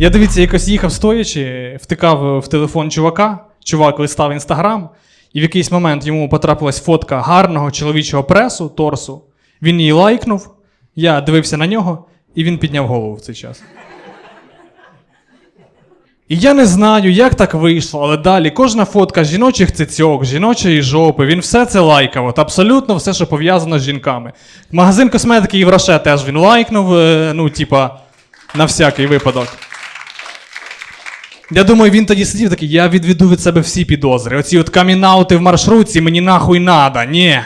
Я дивіться, якось їхав стоячи, втикав в телефон чувака, чувак листав інстаграм, і в якийсь момент йому потрапилась фотка гарного чоловічого пресу, торсу. Він її лайкнув, я дивився на нього, і він підняв голову в цей час. І я не знаю, як так вийшло, але далі кожна фотка жіночих цицьок, жіночої жопи, він все це лайкав. От абсолютно все, що пов'язано з жінками. Магазин косметики Євроше теж він лайкнув, е, ну, типа, на всякий випадок. Я думаю, він тоді сидів такий, я відведу від себе всі підозри. Оці от камінаути в маршрутці мені нахуй надо. Ні.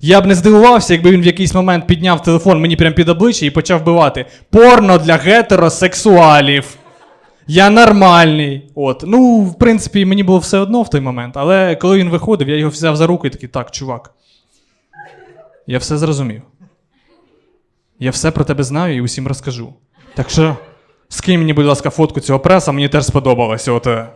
Я б не здивувався, якби він в якийсь момент підняв телефон мені прямо під обличчя і почав вбивати. Порно для гетеросексуалів. Я нормальний. От. Ну, в принципі, мені було все одно в той момент. Але коли він виходив, я його взяв за руку і такий, так, чувак. Я все зрозумів. Я все про тебе знаю і усім розкажу. Так що, скинь мені, будь ласка, фотку цього преса, мені теж сподобалось. От. е.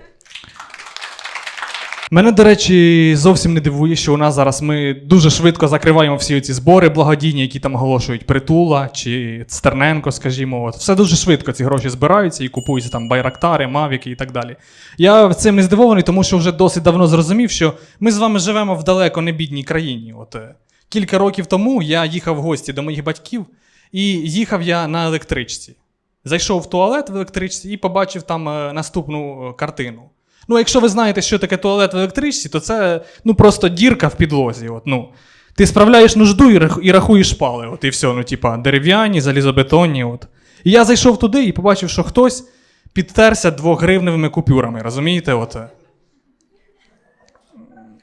Мене, до речі, зовсім не дивує, що у нас зараз ми дуже швидко закриваємо всі ці збори благодійні, які там оголошують Притула чи Стерненко, скажімо. От. Все дуже швидко ці гроші збираються і купуються там байрактари, мавіки і так далі. Я цим не здивований, тому що вже досить давно зрозумів, що ми з вами живемо в далеко не бідній країні. От, е, кілька років тому я їхав в гості до моїх батьків, і їхав я на електричці. Зайшов в туалет в електричці і побачив там е, наступну е, картину. Ну, якщо ви знаєте, що таке туалет в електричці, то це ну, просто дірка в підлозі. От, ну. Ти справляєш нужду і, рахуєш шпали. От, і все, ну, типа, дерев'яні, залізобетонні. От. І я зайшов туди і побачив, що хтось підтерся двогривневими купюрами, розумієте? От. е.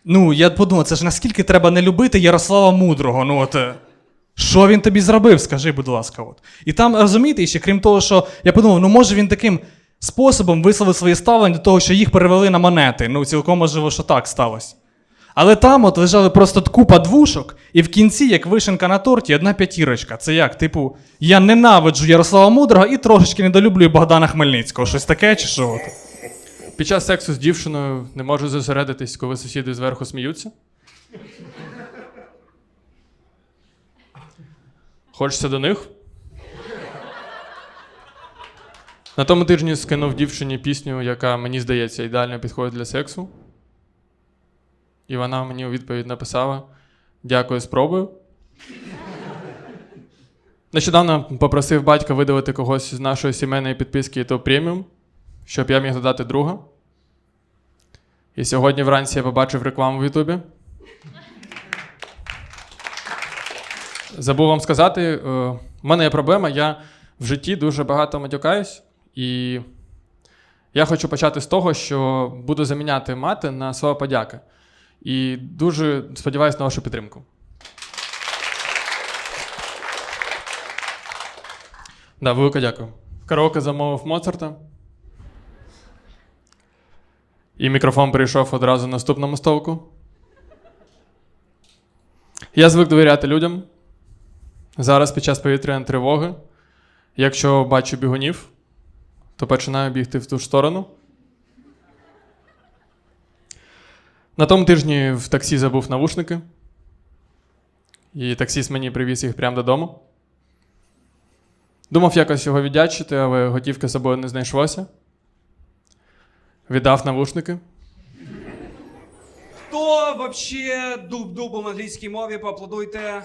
Ну, я подумав, це ж наскільки треба не любити Ярослава Мудрого. Ну, от, що він тобі зробив, скажи, будь ласка. От. І там, розумієте, ще крім того, що я подумав, ну може він таким способом висловив своє ставлення до того, що їх перевели на монети. Ну, цілком можливо, що так сталося. Але там от лежали просто купа двушок, і в кінці, як вишенка на торті, одна п'ятірочка. Це як? Типу, я ненавиджу Ярослава Мудрого і трошечки недолюблюю Богдана Хмельницького. Щось таке чи що? От? Під час сексу з дівчиною не можу зосередитись, коли сусіди зверху сміються. Хочеться до них. На тому тижні скинув дівчині пісню, яка мені здається ідеально підходить для сексу. І вона мені у відповідь написала: Дякую, спробую. Нещодавно попросив батька видалити когось з нашої сімейної підписки топ преміум, щоб я міг додати друга. І сьогодні вранці я побачив рекламу в Ютубі. Забув вам сказати, е, в мене є проблема, я в житті дуже багато матюкаюсь, і я хочу почати з того, що буду заміняти мати на слово подяка. І дуже сподіваюся на вашу підтримку. Да, велике дякую. Караоке замовив Моцарта. І мікрофон прийшов одразу на наступному стовку. Я звик довіряти людям. Зараз під час повітряної тривоги, якщо бачу бігунів, то починаю бігти в ту ж сторону. На тому тижні в таксі забув навушники. І таксіст мені привіз їх прямо додому. Думав якось його віддячити, але готівки з собою не знайшлося. Віддав навушники. Хто вообще дуб-дубом в англійській мові, поаплодуйте.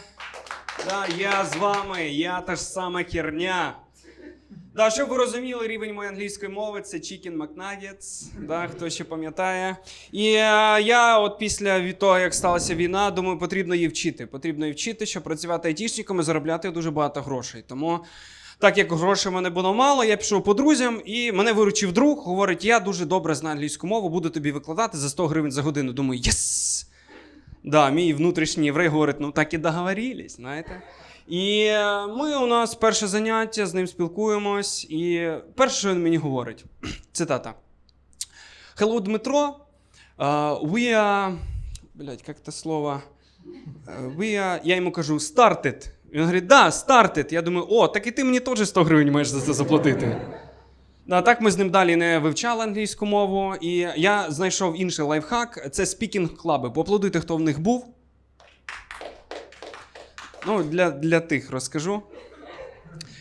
Да, я з вами, я та ж сама херня. Да, щоб ви розуміли, рівень моєї англійської мови це Chicken McNuggets, да, хто ще пам'ятає. І е, я от після того, як сталася війна, думаю, потрібно її вчити. Потрібно її вчити, щоб працювати айтішником і заробляти дуже багато грошей. Тому, так як грошей в мене було мало, я пішов по друзям, і мене виручив друг, говорить: я дуже добре знаю англійську мову, буду тобі викладати за 100 гривень за годину. Думаю, єс! Да, мій внутрішній єврей говорить, ну так і договорились, знаєте. І е, ми у нас перше заняття, з ним спілкуємось, і перше, що він мені говорить, цитата. Hello, Дмитро. Uh, we are... Блять, як це слово? Uh, we are... Я йому кажу, started. Він говорить, да, started. Я думаю, о, так і ти мені теж 100 гривень маєш за це заплатити. Да, так ми з ним далі не вивчали англійську мову, і я знайшов інший лайфхак це спікінг клаби. Поаплодуйте, хто в них був. Ну, для, для тих розкажу.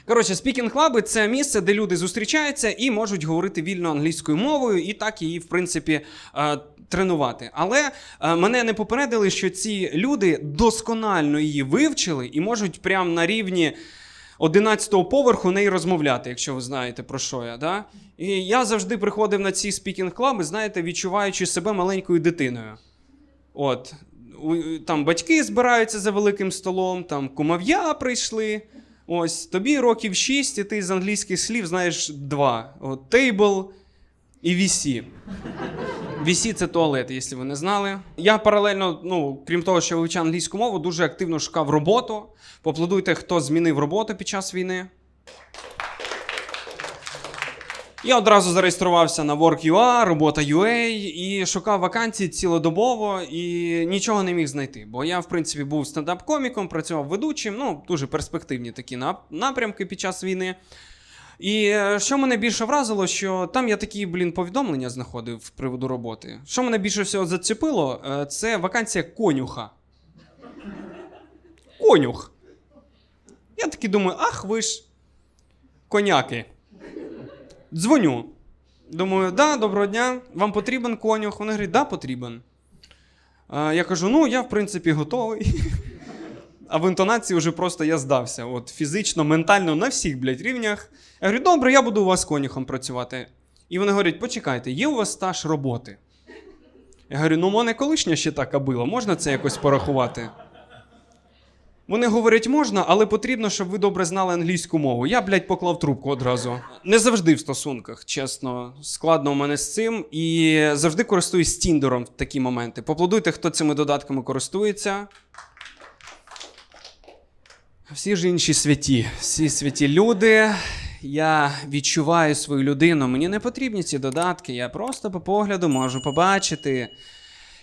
Коротше, спікінг клаби це місце, де люди зустрічаються і можуть говорити вільно англійською мовою, і так її, в принципі, е, тренувати. Але е, мене не попередили, що ці люди досконально її вивчили і можуть прямо на рівні 11-го поверху неї розмовляти, якщо ви знаєте про що я. Да? І я завжди приходив на ці спікінг клаби, знаєте, відчуваючи себе маленькою дитиною. От. Там батьки збираються за великим столом, там кумов'я прийшли. Ось тобі років 6, і ти з англійських слів знаєш два: От, table і VC. VC – це туалет, якщо ви не знали. Я паралельно, ну, крім того, що вивчав англійську мову, дуже активно шукав роботу. Поаплодуйте, хто змінив роботу під час війни. Я одразу зареєструвався на Work.ua, робота UA і шукав вакансії цілодобово і нічого не міг знайти. Бо я, в принципі, був стендап-коміком, працював ведучим, ну, дуже перспективні такі напрямки під час війни. І е, що мене більше вразило, що там я такі, блін, повідомлення знаходив з приводу роботи. Що мене більше всього зацепило, е, це вакансія конюха. Конюх. Я такий думаю, ах ви ж коняки. Дзвоню. Думаю, да, доброго дня, вам потрібен конюх? Вони говорять, да, потрібен. Е, я кажу, ну, я, в принципі, готовий. А в інтонації вже просто я здався. От фізично, ментально на всіх, блядь, рівнях. Я говорю, добре, я буду у вас конюхом працювати. І вони говорять, почекайте, є у вас стаж роботи? Я говорю, ну, у мене колишня ще така була, можна це якось порахувати? Вони говорять, можна, але потрібно, щоб ви добре знали англійську мову. Я, блядь, поклав трубку одразу. Не завжди в стосунках, чесно. Складно у мене з цим. І завжди користуюсь Тіндером в такі моменти. Поплодуйте, хто цими додатками користується. Всі ж інші святі, всі святі люди. Я відчуваю свою людину. Мені не потрібні ці додатки. Я просто по погляду можу побачити,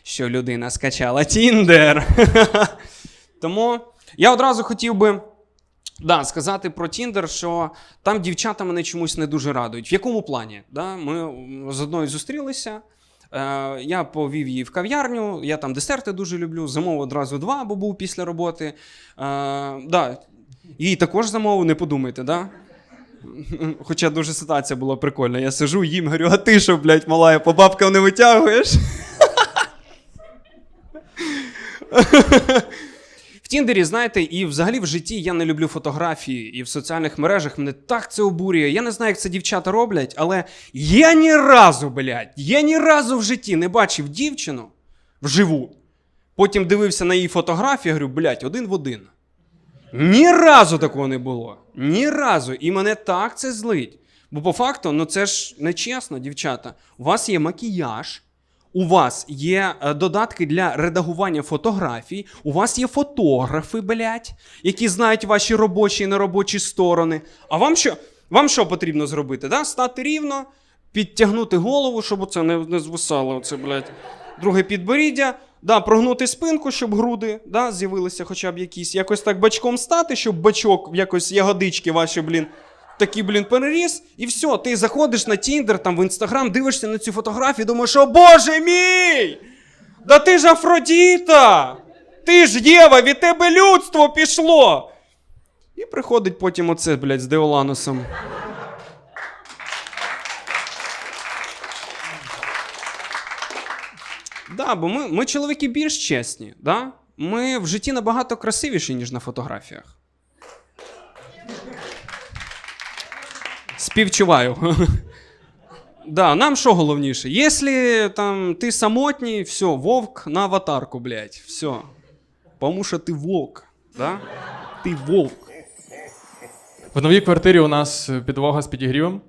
що людина скачала Тіндер. Тому я одразу хотів би да, сказати про Тіндер, що там дівчата мене чомусь не дуже радують. В якому плані? Да? Ми з одною зустрілися. Е, я повів її в кав'ярню, я там десерти дуже люблю, замовив одразу два, бо був після роботи. Е, да, їй також замовив, не подумайте, да? Хоча дуже ситуація була прикольна. Я сижу, їм говорю, а ти що, блядь, малая, по бабкам не витягуєш? Тіндері, знаєте, і взагалі в житті я не люблю фотографії, і в соціальних мережах мене так це обурює. Я не знаю, як це дівчата роблять, але я ні разу, блядь, я ні разу в житті не бачив дівчину вживу. Потім дивився на її фотографії, говорю, блядь, один в один. Ні разу такого не було. Ні разу. І мене так це злить. Бо по факту, ну це ж нечесно, дівчата. У вас є макіяж, у вас є е, додатки для редагування фотографій, у вас є фотографи, блядь, які знають ваші робочі і неробочі сторони. А вам що? Вам що потрібно зробити? Да? Стати рівно, підтягнути голову, щоб оце не, не звисало. Оце, блядь. Друге підборіддя. Да, прогнути спинку, щоб груди да, з'явилися хоча б якісь. Якось так бачком стати, щоб бачок, якось ягодички ваші, блін, такі, блін, переріс. І все, ти заходиш на Тіндер, там в інстаграм, дивишся на цю фотографію, думаєш, о Боже мій! Да ти ж Афродіта! Ти ж Єва, від тебе людство пішло! І приходить потім оце, блядь, з Деоланусом. Да, бо ми, ми чоловіки більш чесні, да? Ми в житті набагато красивіші, ніж на фотографіях. Співчуваю. Да, нам що головніше? Якщо там ти самотній, все, вовк на аватарку, блядь, все. Тому що ти вовк, да? Ти вовк. В новій квартирі у нас підлога з підігрівом.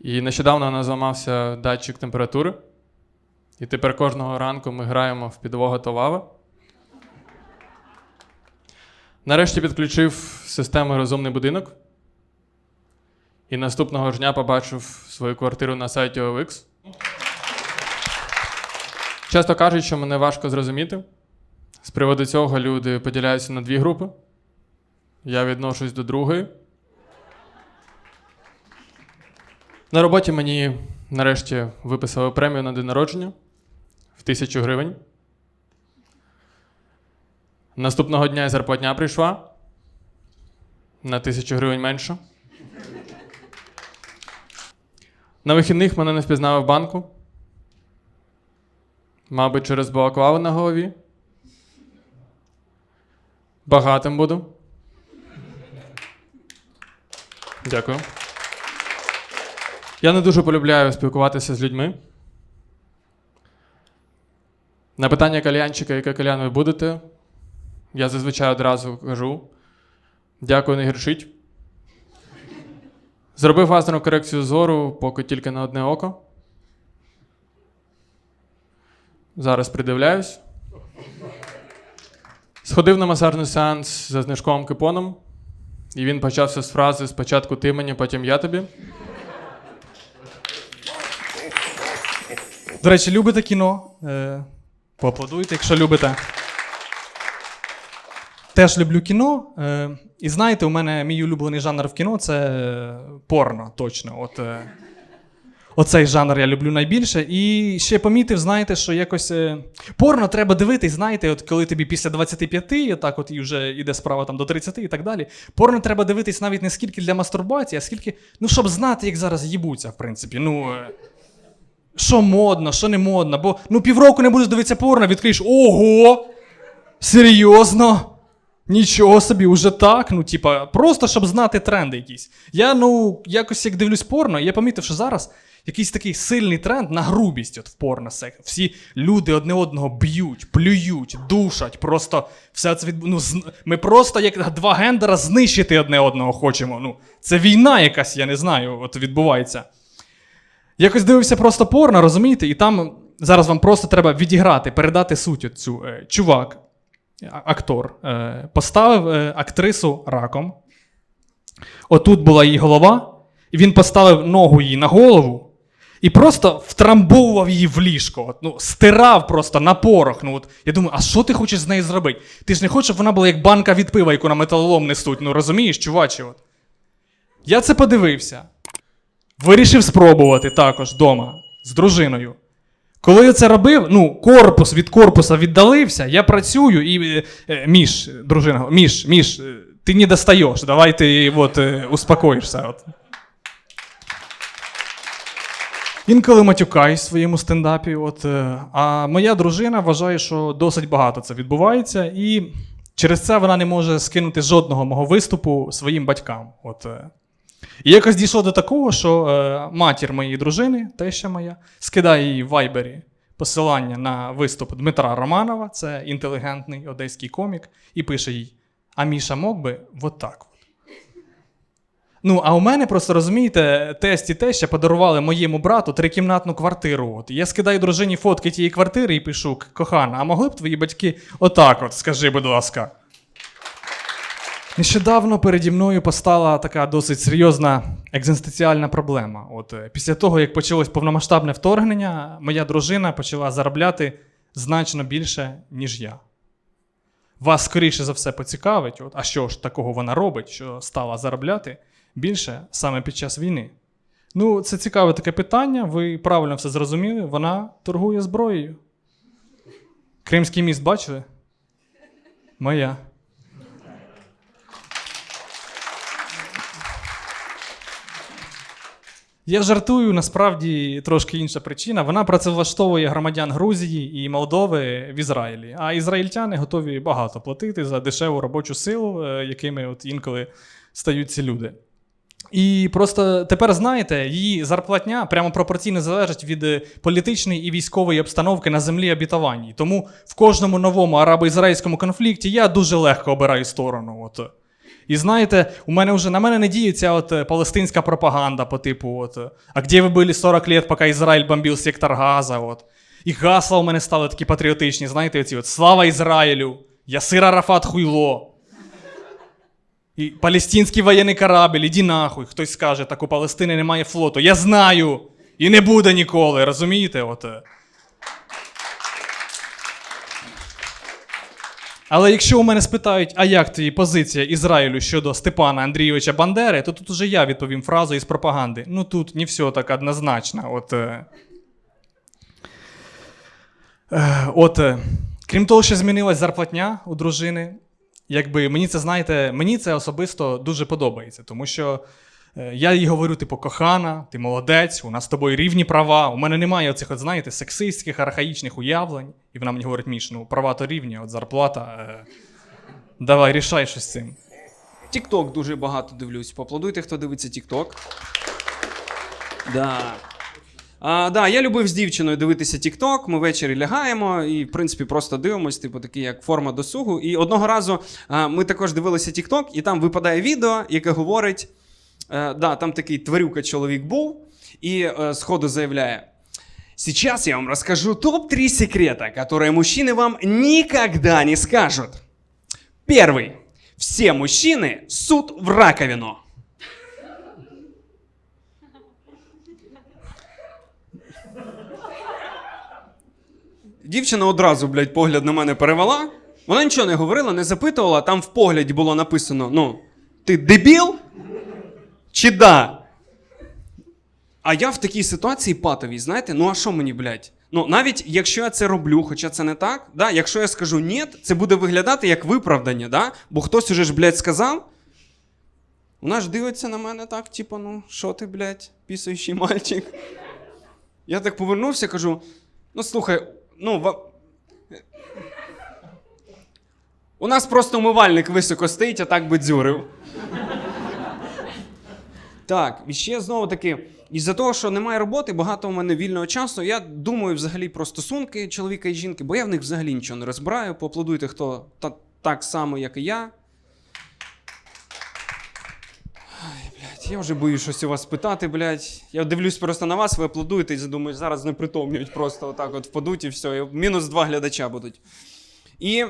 І нещодавно у нас зламався датчик температури. І тепер кожного ранку ми граємо в підлога то лава. Нарешті підключив систему розумний будинок. І наступного ж дня побачив свою квартиру на сайті OLX. Часто кажуть, що мене важко зрозуміти. З приводу цього люди поділяються на дві групи. Я відношусь до другої. На роботі мені нарешті виписали премію на день народження в тисячу гривень. Наступного дня і зарплатня прийшла. на тисячу гривень менше. На вихідних мене не впізнали в банку. Мабуть, через балаклаву на голові. Багатим буду. Дякую. Я не дуже полюбляю спілкуватися з людьми. На питання кальянчика, яке кальян ви будете, я зазвичай одразу кажу: дякую, не гіршить. Зробив лазерну корекцію зору, поки тільки на одне око. Зараз придивляюсь. Сходив на масажний сеанс за знижковим купоном, і він почався з фрази спочатку ти мені, потім я тобі. До речі, любите кіно? Е, поаплодуйте, якщо любите. Теж люблю кіно. Е, і знаєте, у мене мій улюблений жанр в кіно це е, порно, точно. От, е, оцей жанр я люблю найбільше. І ще помітив, знаєте, що якось е, порно треба дивитись, знаєте, от коли тобі після 25, і так от і вже йде справа там до 30 і так далі. Порно треба дивитись навіть не скільки для мастурбації, а скільки, ну, щоб знати, як зараз їбуться, в принципі. Ну. Е, що модно, що не модно. Бо ну півроку не будеш дивитися порно, відкриєш ого! Серйозно? Нічого собі, уже так. Ну, типа, просто щоб знати тренди якісь. Я, ну, якось як дивлюсь порно, я помітив, що зараз якийсь такий сильний тренд на грубість от в порно сек. Всі люди одне одного б'ють, плюють, душать. Просто все це від... ну, з... Ми просто як два гендера знищити одне одного хочемо. Ну, це війна якась, я не знаю, от відбувається. Якось дивився просто порно, розумієте? І там зараз вам просто треба відіграти, передати суть цю. Е, чувак, актор, е, поставив е, актрису раком. Отут була її голова, і він поставив ногу їй на голову і просто втрамбовував її в ліжко. Ну, стирав просто на порох. Ну, от, я думаю, а що ти хочеш з нею зробити? Ти ж не хочеш, щоб вона була як банка від пива, яку на металолом несуть. Ну розумієш, чуваче? От. Я це подивився. Вирішив спробувати також вдома з дружиною. Коли я це робив, ну, корпус від корпуса віддалився, я працюю і. Е, Міш, дружина, Міш, Міш, е, ти не достаєш, давай ти от, е, успокоїшся. От. Інколи матюкаюсь в своєму стендапі. От, а моя дружина вважає, що досить багато це відбувається, і через це вона не може скинути жодного мого виступу своїм батькам. От. І якось дійшло до такого, що е, матір моєї дружини, теща моя, скидає їй в вайбері посилання на виступ Дмитра Романова, це інтелігентний одеський комік, і пише їй: А Міша мог би от». Ну, а у мене просто розумієте, тесть і теща подарували моєму брату трикімнатну квартиру. От. Я скидаю дружині фотки тієї квартири і пишу: кохана, а могли б твої батьки отак от, скажи, будь ласка. Нещодавно переді мною постала така досить серйозна екзистенціальна проблема. От е, після того, як почалось повномасштабне вторгнення, моя дружина почала заробляти значно більше, ніж я. Вас скоріше за все поцікавить, от, а що ж такого вона робить, що стала заробляти більше саме під час війни. Ну, це цікаве таке питання. Ви правильно все зрозуміли. Вона торгує зброєю. Кримський міст бачили? Моя. Я жартую, насправді трошки інша причина. Вона працевлаштовує громадян Грузії і Молдови в Ізраїлі. А ізраїльтяни готові багато платити за дешеву робочу силу, е, якими от інколи стають ці люди. І просто тепер знаєте, її зарплатня прямо пропорційно залежить від е, політичної і військової обстановки на землі обітованій. Тому в кожному новому арабо-ізраїльському конфлікті я дуже легко обираю сторону. От. І знаєте, у мене вже на мене не діється от е, палестинська пропаганда по типу, от, е, а де ви були 40 лет, поки Ізраїль бомбив сектор Газа? От. І гасла у мене стали такі патріотичні, знаєте, оці от Слава Ізраїлю! Ясир Арафат хуйло. І палестинський воєнний корабль, іди нахуй. Хтось скаже, так у Палестини немає флоту. Я знаю! І не буде ніколи, розумієте? От. Але якщо у мене спитають, а як твої позиція Ізраїлю щодо Степана Андрійовича Бандери, то тут уже я відповім фразу із пропаганди. Ну тут не все так однозначно. От, е... Е, от, е... крім того, що змінилась зарплатня у дружини, якби мені це, знаєте, мені це особисто дуже подобається, тому що я їй говорю, типу, кохана, ти молодець, у нас з тобою рівні права. У мене немає оцих, от, знаєте, сексистських, архаїчних уявлень. І вона мені говорить, Міш, ну права то рівні, от зарплата. Е, давай, рішай щось з цим. Тікток дуже багато дивлюсь. Поаплодуйте, хто дивиться Тікток. Да. А, да, я любив з дівчиною дивитися Тікток. Ми ввечері лягаємо і, в принципі, просто дивимось, типу, такий як форма досугу. І одного разу а, ми також дивилися Тікток, і там випадає відео, яке говорить: е, да, там такий тварюка чоловік був, і е, сходу заявляє. Сейчас я вам расскажу топ-3 секрета, которые мужчины вам никогда не скажут. Первый. Все мужчины суд в раковину. Дівчина одразу, блядь, погляд на мене перевела. Вона нічого не говорила, не запитувала. Там в погляді було написано: ну, ти дебіл? Чи да? А я в такій ситуації патовій, знаєте, ну а що мені, блядь? Ну, навіть якщо я це роблю, хоча це не так, да, якщо я скажу ні, це буде виглядати як виправдання, да? бо хтось уже ж, блядь, сказав. Вона ж дивиться на мене так, типу, ну, що ти, блядь, пісаючий мальчик. Я так повернувся, кажу: ну слухай, ну. ва- У нас просто умивальник високо стоїть, а так би дзюрив. Так, і ще знову таки, із-за того, що немає роботи, багато у мене вільного часу. Я думаю взагалі про стосунки чоловіка і жінки, бо я в них взагалі нічого не розбираю. Поаплодуйте, хто та, так само, як і я. Ай, блядь, я вже боюсь щось у вас питати, блядь. Я дивлюсь просто на вас, ви аплодуєте і думаю, зараз не притомнюють, просто отак от впадуть і все. І мінус два глядача будуть. І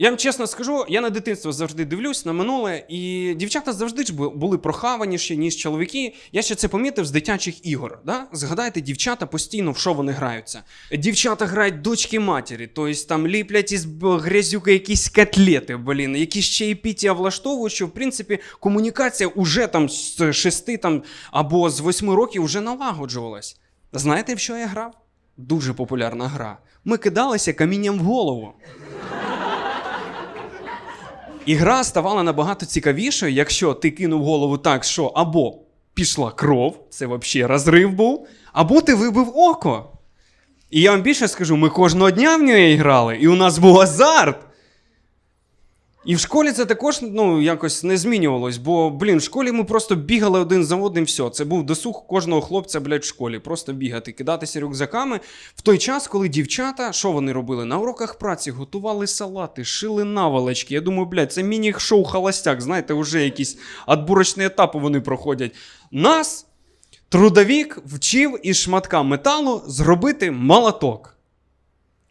я вам чесно скажу, я на дитинство завжди дивлюсь на минуле, і дівчата завжди ж були прохаваніші, ніж чоловіки. Я ще це помітив з дитячих ігор. Да? Згадайте, дівчата постійно в що вони граються. Дівчата грають дочки матері, тобто там ліплять із грязюки якісь котлети, блін, якісь чаєпіття влаштовують, що в принципі комунікація уже там з шести там, або з восьми років вже налагоджувалась. Знаєте, в що я грав? Дуже популярна гра. Ми кидалися камінням в голову. І гра ставала набагато цікавішою, якщо ти кинув голову так, що або пішла кров, це взагалі розрив був, або ти вибив око. І я вам більше скажу, ми кожного дня в неї грали, і у нас був азарт. І в школі це також ну, якось не змінювалось, бо, блін, в школі ми просто бігали один за одним, все. Це був досуг кожного хлопця, блядь, в школі. Просто бігати, кидатися рюкзаками. В той час, коли дівчата, що вони робили? На уроках праці готували салати, шили наволочки. Я думаю, блядь, це міні-шоу холостяк, знаєте, вже якісь отборочні етапи вони проходять. Нас трудовік вчив із шматка металу зробити молоток.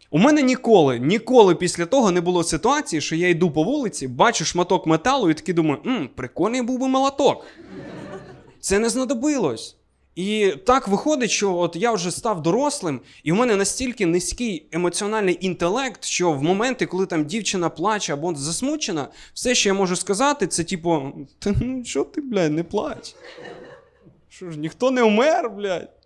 У мене ніколи, ніколи після того не було ситуації, що я йду по вулиці, бачу шматок металу і такий думаю, мм, прикольний був би молоток. Це не знадобилось. І так виходить, що от я вже став дорослим, і в мене настільки низький емоціональний інтелект, що в моменти, коли там дівчина плаче або засмучена, все, що я можу сказати, це типу: Та ну що ти, блядь, не плач? Що ж, ніхто не вмер, блядь.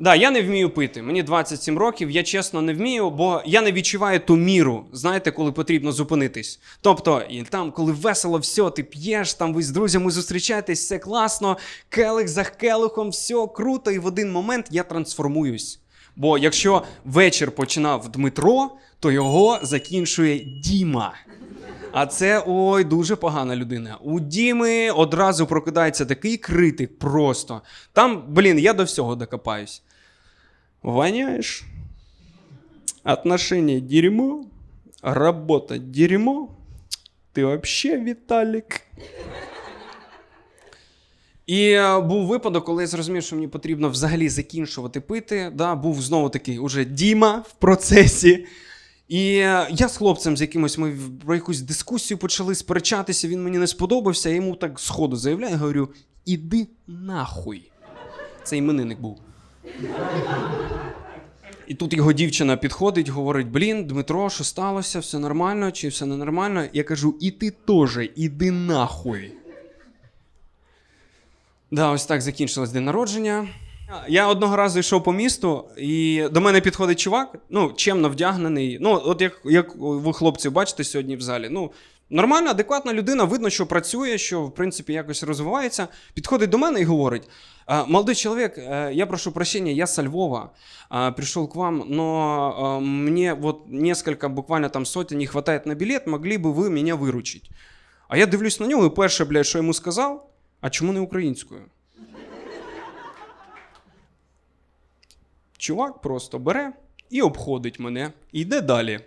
Да, я не вмію пити. Мені 27 років, я чесно не вмію, бо я не відчуваю ту міру, знаєте, коли потрібно зупинитись. Тобто, і там, коли весело, все, ти п'єш, там ви з друзями зустрічаєтесь, все класно, келих за келихом, все круто, і в один момент я трансформуюсь. Бо якщо вечір починав Дмитро, то його закінчує Діма. А це ой, дуже погана людина. У Діми одразу прокидається такий критик просто. Там, блін, я до всього докопаюсь. Воняешь? Отношения дерьмо, работа дерьмо. Ти вообще Віталік. І е, був випадок, коли я зрозумів, що мені потрібно взагалі закінчувати пити. Да, був знову такий уже Діма в процесі. І е, я з хлопцем з якимось ми про якусь дискусію почали сперечатися, він мені не сподобався, я йому так сходу заявляю, говорю: іди нахуй. Це іменинник був. І тут його дівчина підходить, говорить: Блін, Дмитро, що сталося? Все нормально чи все ненормально? Я кажу, і ти теж, іди нахуй. Да, ось так закінчилось день народження. Я одного разу йшов по місту, і до мене підходить чувак, ну, чемно вдягнений. Ну, от як, як ви хлопці бачите сьогодні в залі, ну, Нормальна, адекватна людина, видно, що працює, що в принципі якось розвивається. Підходить до мене і говорить: «А, молодой человек, э, я прошу прощения, я со Львова, а, пришел к вам, но мне вот несколько, буквально там сотен не хватает на билет, могли бы ви мене виручить? А я дивлюсь на нього і перше, блядь, що йому сказав, а чому не українською? Чувак просто бере і обходить мене, і йде далі.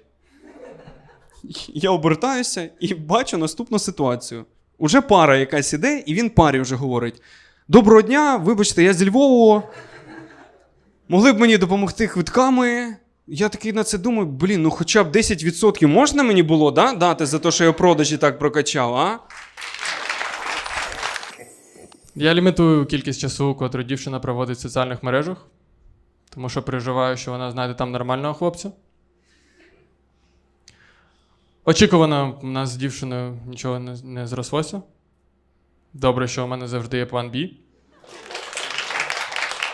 Я обертаюся і бачу наступну ситуацію. Уже пара якась іде, і він парі вже говорить: Доброго дня, вибачте, я зі Львова. Могли б мені допомогти квитками. Я такий на це думаю, блін, ну хоча б 10% можна мені було да, дати за те, що я продажі так прокачав, а? Я лімітую кількість часу, котру дівчина проводить в соціальних мережах, тому що переживаю, що вона знайде там нормального хлопця. Очікувано, у нас з дівчиною нічого не, не зрослося. Добре, що у мене завжди є план Б.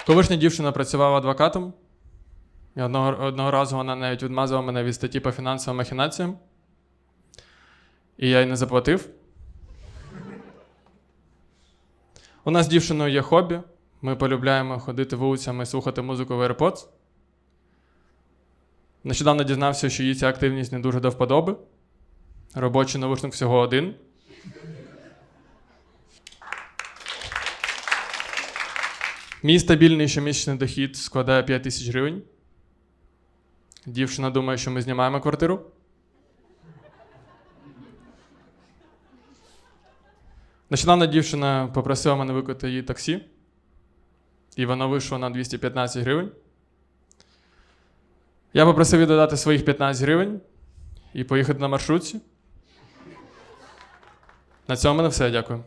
Колишня дівчина працювала адвокатом. І одного, одного разу вона навіть відмазала мене від статті по фінансовим махінаціям. І я їй не заплатив. У нас з дівчиною є хобі. Ми полюбляємо ходити вулицями і слухати музику в AirPods. Нещодавно дізнався, що їй ця активність не дуже до вподоби. Робочий навушник всього один. Мій стабільний щомісячний дохід складає 5 тисяч гривень. Дівчина думає, що ми знімаємо квартиру. Нещодавно дівчина попросила мене викликати її таксі, і воно вийшло на 215 гривень. Я попросив її додати своїх 15 гривень і поїхати на маршрутці. На цьому мене все, дякую.